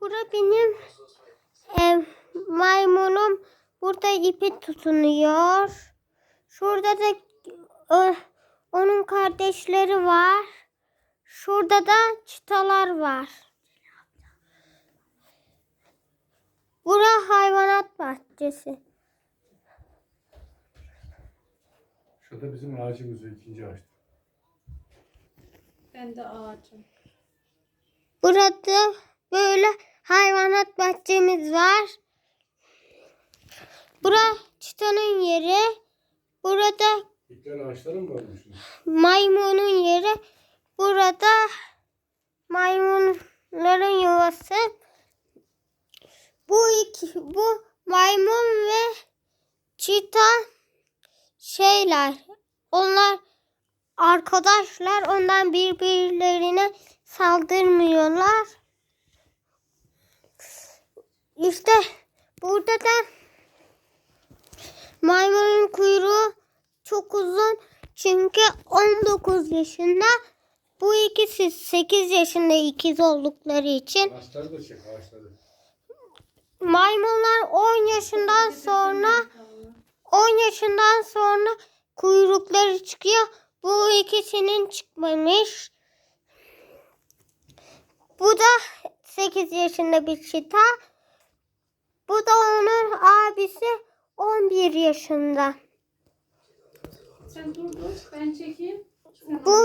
Burada benim e, maymunum burada ipi tutunuyor. Şurada da e, onun kardeşleri var. Şurada da çıtalar var. Bura hayvanat bahçesi. Şurada bizim ağacımız ikinci ağaç. Ben de ağacım. Burada böyle hayvanat bahçemiz var. Bura çıtanın yeri. Burada İlkler ağaçları mı varmış? maymunun yeri. Burada maymunların yuvası. Bu iki, bu maymun ve çita şeyler. Onlar arkadaşlar. Ondan birbirlerine saldırmıyorlar. İşte burada da maymunun kuyruğu çok uzun. Çünkü 19 yaşında. Bu ikisi 8 yaşında ikiz oldukları için. Ağaçları da çek ağaçları. Maymunlar 10 yaşından sonra 10 yaşından sonra kuyrukları çıkıyor. Bu ikisinin çıkmamış. Bu da 8 yaşında bir çita. Bu da onun abisi 11 yaşında. Sen dur dur ben çekeyim. Bu